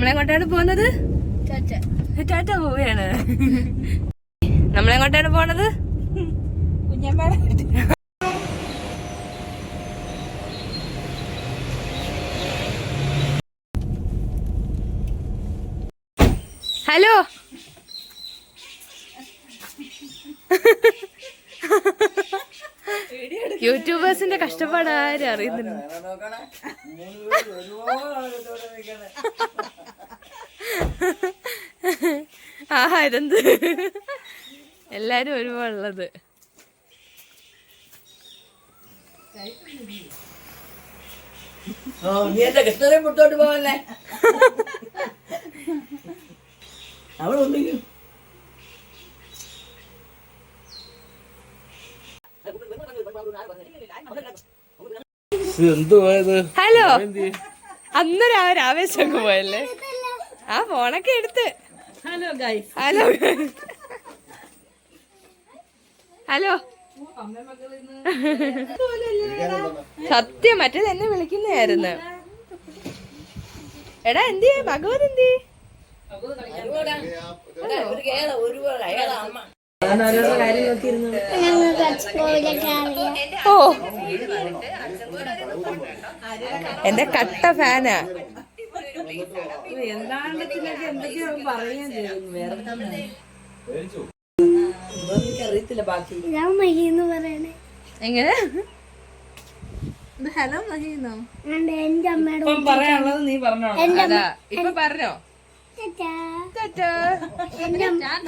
നമ്മളെങ്ങോട്ടാണ് പോകുന്നത് ടാറ്റ. പോവുകയാണ്. നമ്മളെങ്ങോട്ടാണ് പോണത്? ഹലോ? യൂട്യൂബേഴ്സിന്റെ കഷ്ടപ്പാട് ആരും അറിയുന്നില്ല. ആഹാ ഇതെന്ത്? എല്ലാരും ഒരുപോലുള്ളത്. പോവല്ലേ? ഹലോ. അന്നൊരു ആ ഒരു ആവേശം പോയല്ലേ? ആ ഫോണൊക്കെ എടുത്ത്. ഹലോ ഗൈസ് ഹലോ ഹലോ സത്യം മറ്റേത് എന്നെ വിളിക്കുന്നതായിരുന്നു. എടാ എന്തി ഭഗവത് എന്തി ഓ. എന്റെ കട്ട ഫാനാ. എന്തൊക്കെയോ വേറെ ബാക്കി ഞാൻ പറയണേ എങ്ങനെ? ഹലോ മഹിന്നോ അതുകൊണ്ട് എന്റെ അമ്മയുടെ ഇപ്പം പറയാനുള്ളത് നീ പറഞ്ഞോ അതാ ഇപ്പൊ പറഞ്ഞോ.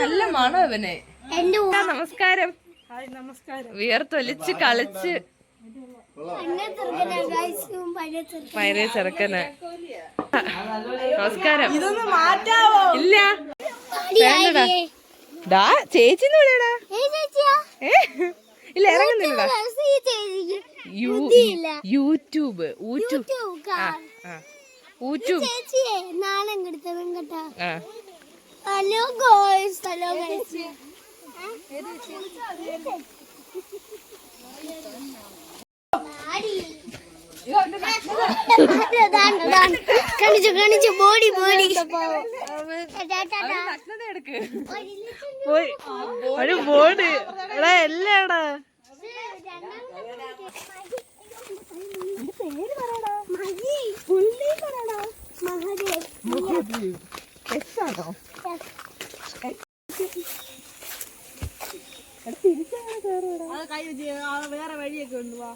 നല്ല മണോ ഇവനെ? നമസ്കാരം. വിയർത്തൊലിച്ച് കളിച്ച്. പഴയ ചെറുക്കനാ നമസ്കാരം. ഇതൊന്നും മാറ്റാവോ? ഇല്ല. വേണ്ടടാ. ഡാ ചേച്ചി വിളിയടാ. ചേച്ചിയാ? ഇല്ല ഇറങ്ങുന്നില്ലടാ. യൂട്യൂബ് യൂട്യൂബ് യൂട്യൂബ് കാ- യൂട്യൂബ് ചേച്ചിയെ നാളെ കേട്ടാ. ഹലോ ഗോയ്സ് ഹലോ ഗൈസ് കാണിച്ചു കാണിച്ചു ബോഡി ബോഡി ഒരു ബോർഡ് എടാ എല്ലാടാ വേറെ വഴിയൊക്കെ ഉണ്ട്. വാ.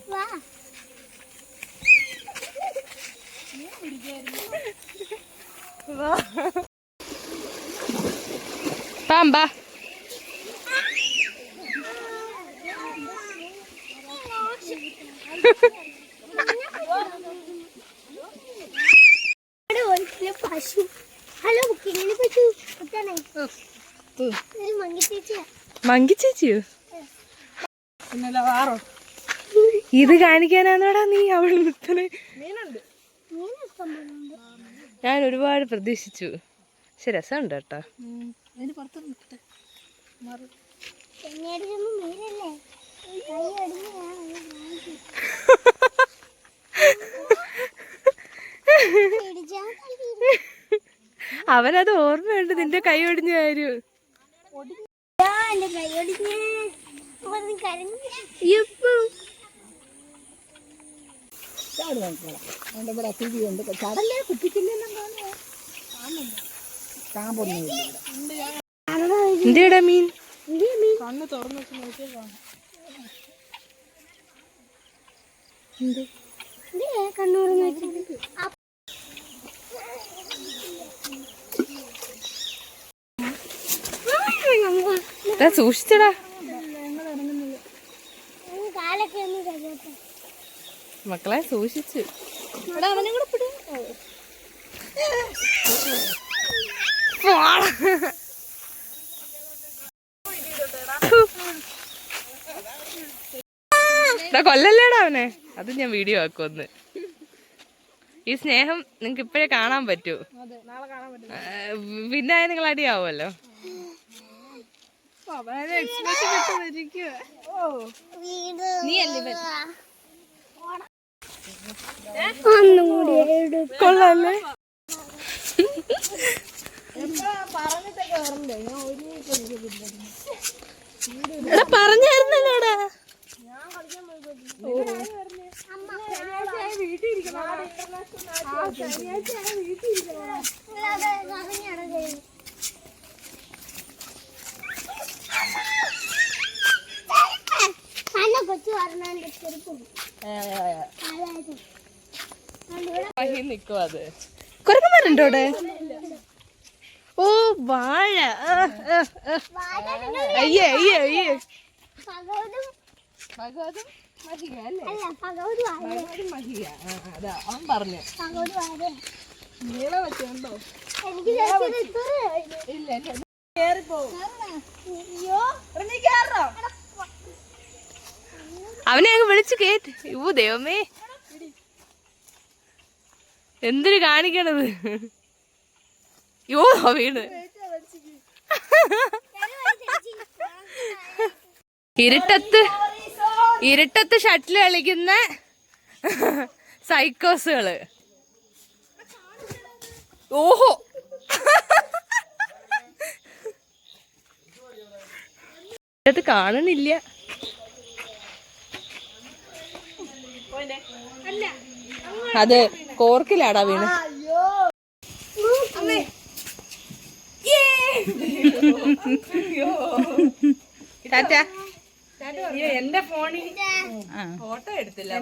പാമ്പാ. പശു ഹലോ പശു മങ്കി ചേച്ചിയോ ഇത് കാണിക്കാനാണോടാ നീ അവൾ നിൽക്കണേ മീനുണ്ട്. ഞാൻ ഒരുപാട് പ്രതീക്ഷിച്ചു. പക്ഷെ രസമുണ്ട് കേട്ടോ. അവനത് ഓർമ്മയുണ്ട് നിന്റെ കൈ ഒടിഞ്ഞ കാര്യം. കൈ ഒടിഞ്ഞ് അപ്പൊ നീ കരഞ്ഞു ഇപ്പം ചാട് നോക്കണം അതുകൊണ്ട് ഇവിടെ ഉണ്ട്. ചടല്ലേ കുപ്പിക്കില്ലെന്നും മീൻ. കണ്ണ് തുറന്നു വെച്ച് നോക്കിയാൽ കാണാം. കണ്ണൂർ വെച്ചിട്ട്. ഇതാ സൂക്ഷിച്ചടാ. മക്കളെ സൂക്ഷിച്ചു. അവനും കൂടെ പിടി. കൊല്ലല്ലേടാ അവനെ. അത് ഞാൻ വീഡിയോ ആക്കുമെന്ന്. ഈ സ്നേഹം നിങ്ങക്ക് ഇപ്പോഴേ കാണാൻ പറ്റൂ. പിന്നെ നിങ്ങൾ അടിയാവുമല്ലോ. വീട്. ഒന്നും കൂടി എടു കൊള്ളാല്ലേ പറഞ്ഞിട്ടൊക്കെ പറഞ്ഞില്ലേ ഞാൻ ഒരു എടാ പറഞ്ഞായിരുന്നല്ലോടാ കൊച്ചു പറഞ്ഞാണ്ട് ചെറുപ്പം നിക്കും അത്. കുരങ്ങന്മാരുണ്ടോ അവിടെ? ഓ വാഴ. അയ്യേ അയ്യേ അയ്യേ. അവൻ പറഞ്ഞു. അവനെ അങ്ങ് വിളിച്ചു കേട്ട് ഇവ ദൈവമേ. എന്തിനു കാണിക്കണത്? യോ വീണ്. ഇരുട്ടത്ത് ഇരുട്ടത്ത് ഷട്ടിൽ കളിക്കുന്ന സൈക്കോസുകൾ. ഓഹോ. ഇരുട്ടത്ത് കാണണില്ല അത്. കോർക്കിലാടാ വീണ്. ടാറ്റ. എന്റെ ഫോണിൽ ഫോട്ടോ എടുത്തില്ല.